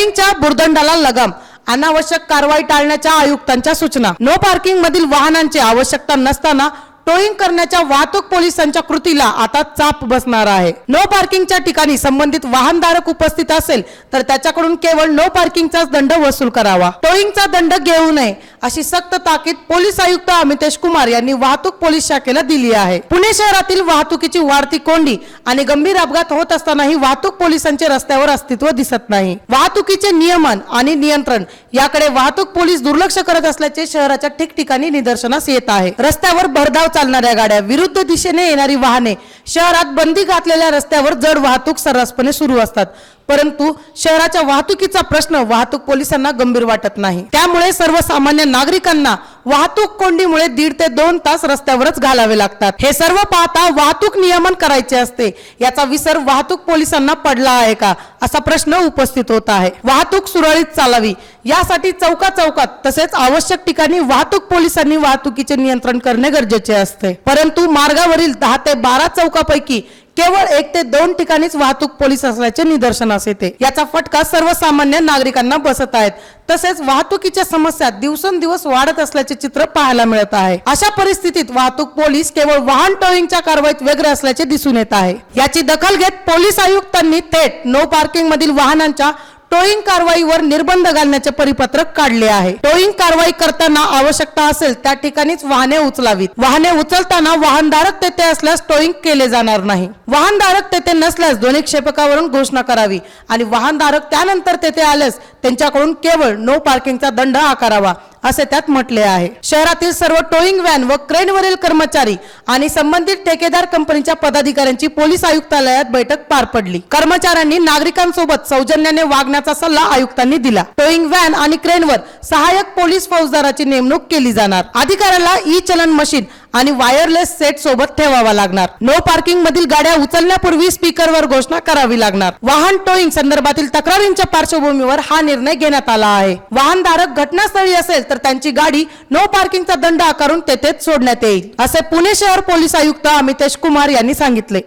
टोईंगच्या बुरदंडाला लगाम अनावश्यक कारवाई टाळण्याच्या आयुक्तांच्या सूचना. नो पार्किंग मधील वाहनांची आवश्यकता नसताना टोईंग करण्याच्या वाहतूक पोलिसांच्या कृतीला आता चाप बसणार आहे. नो पार्किंगच्या ठिकाणी संबंधित वाहनधारक उपस्थित असेल तर त्याच्याकडून केवळ नो पार्किंगचाच दंड वसूल करावा. टोईंगचा दंड घेऊ नये अशी सक्त ताकीद पोलीस आयुक्त अमितेश कुमार यांनी वाहतूक पोलीस शाखेला दिली आहे. पुणे शहरातील वाहतुकीची वाढती कोंडी आणि गंभीर अपघात होत असतानाही वाहतूक पोलिसांचे रस्त्यावर अस्तित्व दिसत नाही. वाहतुकीचे नियमन आणि नियंत्रण याकडे वाहतूक पोलीस दुर्लक्ष करत असल्याचे शहराच्या ठिकठिकाणी निदर्शनास येत आहे. रस्त्यावर भरधाव चालणाऱ्या गाड्या विरुद्ध दिशेने येणारी वाहने शहरात बंदी घातलेल्या रस्त्यावर जड वाहतूक सर्रासपणे सुरू असतात. परंतु शहराच्या वाहतुकीचा प्रश्न वाहतूक पोलिसांना गंभीर वाटत नाही. त्यामुळे सर्वसामान्य नागरिकांना वाहतूक कोंडीमुळे दीड ते दोन तास रस्त्यावरच घालावे लागतात. हे सर्व पाहता वाहतूक नियमन करायचे असते. याचा विसर वाहतूक पोलिसांना पडला आहे का? असा प्रश्न उपस्थित होत आहे. वाहतूक सुरळीत चालावी. यासाठी चौका चौकात तसेच आवश्यक ठिकाणी वाहतूक पोलिसांनी वाहतुकीचे नियंत्रण करणे गरजेचे असते. परंतु मार्गावरील दहा ते बारा चौकापैकी केवळ एक ते दोन ठिकाणीच वाहतूक पोलीस असल्याचे निदर्शनास येते. याचा फटका सर्वसामान्य नागरिकांना बसत आहेत. तसेच वाहतुकीच्या समस्या दिवसेंदिवस वाढत असल्याचे चित्र पाहायला मिळत आहे. अशा परिस्थितीत वाहतूक पोलीस केवळ वाहन टोईंगच्या कारवाईत वेगळे असल्याचे दिसून येत आहे. याची दखल घेत पोलीस आयुक्तांनी थेट नो पार्किंग मधील वाहनांच्या टोईंग कारवाईवर निर्बंध घालण्याचे परिपत्रक काढले आहे. टोईंग कारवाई करताना आवश्यकता असेल त्या ठिकाणीच वाहने उचलावीत. वाहने उचलताना वाहनधारक तेथे असल्यास टोईंग केले जाणार नाही. वाहनधारक तेथे नसल्यास ध्वनी क्षेपकावरून घोषणा करावी आणि वाहनधारक त्यानंतर तेथे आल्यास त्यांच्याकडून केवळ नो पार्किंगचा दंड आकारावा. असे त्यात म्हटले आहे. शहरातील सर्व टोईंग व्हॅन व क्रेनवरील कर्मचारी आणि संबंधित ठेकेदार कंपनीच्या पदाधिकाऱ्यांची पोलीस आयुक्तालयात बैठक पार पडली. कर्मचाऱ्यांनी नागरिकांसोबत सौजन्याने वागण्याचा सल्ला आयुक्तांनी दिला. टोईंग व्हॅन आणि क्रेनवर सहाय्यक पोलीस फौजदाराची नेमणूक केली जाणार. अधिकाऱ्याला ई चलन मशीन आणि वायरलेस सेट सोबत ठेवावा लागणार. नो पार्किंग मधील गाड्या उचलण्यापूर्वी स्पीकरवर घोषणा करावी लागणार. वाहन टोईंग संदर्भातील तक्रारींच्या पार्श्वभूमीवर हा निर्णय घेण्यात आला आहे. वाहनधारक घटनास्थळी असेल तर त्यांची गाडी नो पार्किंगचा दंड आकारून तेथेच सोडण्यात येईल असे पुणे शहर पोलीस आयुक्त अमितेश कुमार यांनी सांगितले.